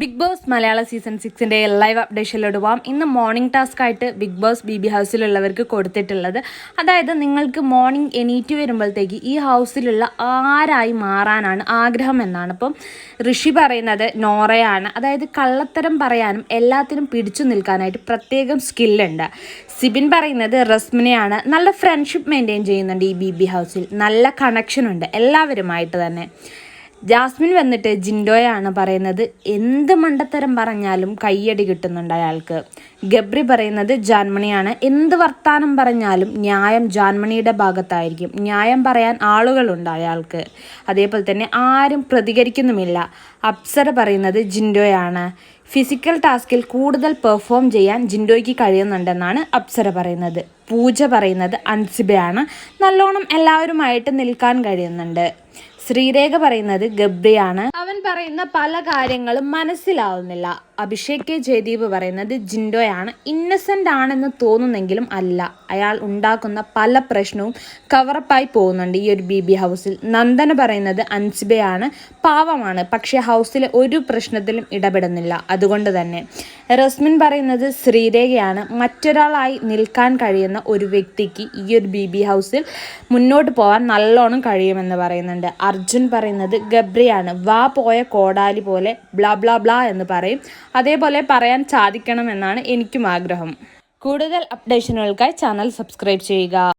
Big Boss Malayalam season സിക്സിന്റെ live അപ്ഡേഷനിലോട്ട് പോവാം. ഇന്ന് മോർണിംഗ് ടാസ്ക് ആയിട്ട് ബിഗ് ബോസ് ബി ബി ഹൗസിലുള്ളവർക്ക് കൊടുത്തിട്ടുള്ളത്. അതായത് നിങ്ങൾക്ക് മോർണിംഗ് എണീറ്റ് വരുമ്പോഴത്തേക്ക് ഈ ഹൗസിലുള്ള ആരായി മാറാനാണ് ആഗ്രഹം എന്നാണ്. അപ്പം ഋഷി പറയുന്നത് നോറയാണ്. അതായത് കള്ളത്തരം പറയാനും എല്ലാത്തിനും പിടിച്ചു നിൽക്കാനായിട്ട് പ്രത്യേകം സ്കില്ലുണ്ട് സിബിൻ പറയുന്നത് റസ്മിനെയാണ്. നല്ല ഫ്രണ്ട്ഷിപ്പ് മെയിന്റെയിൻ ചെയ്യുന്നുണ്ട് ഈ ബി ബി ഹൗസിൽ നല്ല കണക്ഷനുണ്ട് എല്ലാവരുമായിട്ട് തന്നെ. ജാസ്മിൻ വന്നിട്ട് ജിൻഡോയാണ് പറയുന്നത്. എന്ത് മണ്ടത്തരം പറഞ്ഞാലും കയ്യടി കിട്ടുന്നുണ്ട് അയാൾക്ക്. ഗബ്രി പറയുന്നത് ജാൻമണിയാണ്. എന്ത് വർത്താനം പറഞ്ഞാലും ന്യായം ജാൻമണിയുടെ ഭാഗത്തായിരിക്കും. ന്യായം പറയാൻ ആളുകളുണ്ട് അയാൾക്ക്. അതേപോലെ തന്നെ ആരും പ്രതികരിക്കുന്നുമില്ല. അപ്സര പറയുന്നത് ജിൻഡോയാണ്. ഫിസിക്കൽ ടാസ്കിൽ കൂടുതൽ പെർഫോം ചെയ്യാൻ ജിൻഡോയ്ക്ക് കഴിയുന്നുണ്ടെന്നാണ് അപ്സര പറയുന്നത്. പൂജ പറയുന്നത് അൻസിബയാണ്. നല്ലോണം എല്ലാവരുമായിട്ട് നിൽക്കാൻ കഴിയുന്നുണ്ട്. ശ്രീരേഖ പറയുന്നത് ഗബ്രിയാണ്. അവൻ പറയുന്ന പല കാര്യങ്ങളും മനസ്സിലാവുന്നില്ല. അഭിഷേക് കെ. ജയദീപ് പറയുന്നത് ജിൻഡോയാണ്. ഇന്നസെന്റ് ആണെന്ന് തോന്നുന്നെങ്കിലും അല്ല. അയാൾ ഉണ്ടാക്കുന്ന പല പ്രശ്നവും കവറപ്പായി പോകുന്നുണ്ട് ഈ ഒരു ബി ബി ഹൗസിൽ. നന്ദന പറയുന്നത് അൻസിബയാണ്. പാവമാണ്. പക്ഷേ ഹൗസിലെ ഒരു പ്രശ്നത്തിലും ഇടപെടുന്നില്ല. അതുകൊണ്ട് തന്നെ. റസ്മിൻ പറയുന്നത് ശ്രീരേഖയാണ് മറ്റൊരാളായി നിൽക്കാൻ കഴിയുന്ന ഒരു വ്യക്തിക്ക് ഈ ഒരു ബി ബി ഹൗസിൽ മുന്നോട്ട് പോകാൻ നല്ലോണം കഴിയുമെന്ന് പറയുന്നുണ്ട്. അർജുൻ പറയുന്നത് ഗബ്രിയാണ്. വാ പോയ കോടാലി പോലെ ബ്ലാ ബ്ലാ ബ്ലാ എന്ന് പറയും. അതേപോലെ പറയാൻ സാധിക്കണമെന്നാണ് എനിക്കും ആഗ്രഹം. കൂടുതൽ അപ്ഡേഷനുകൾക്കായി ചാനൽ സബ്സ്ക്രൈബ് ചെയ്യുക.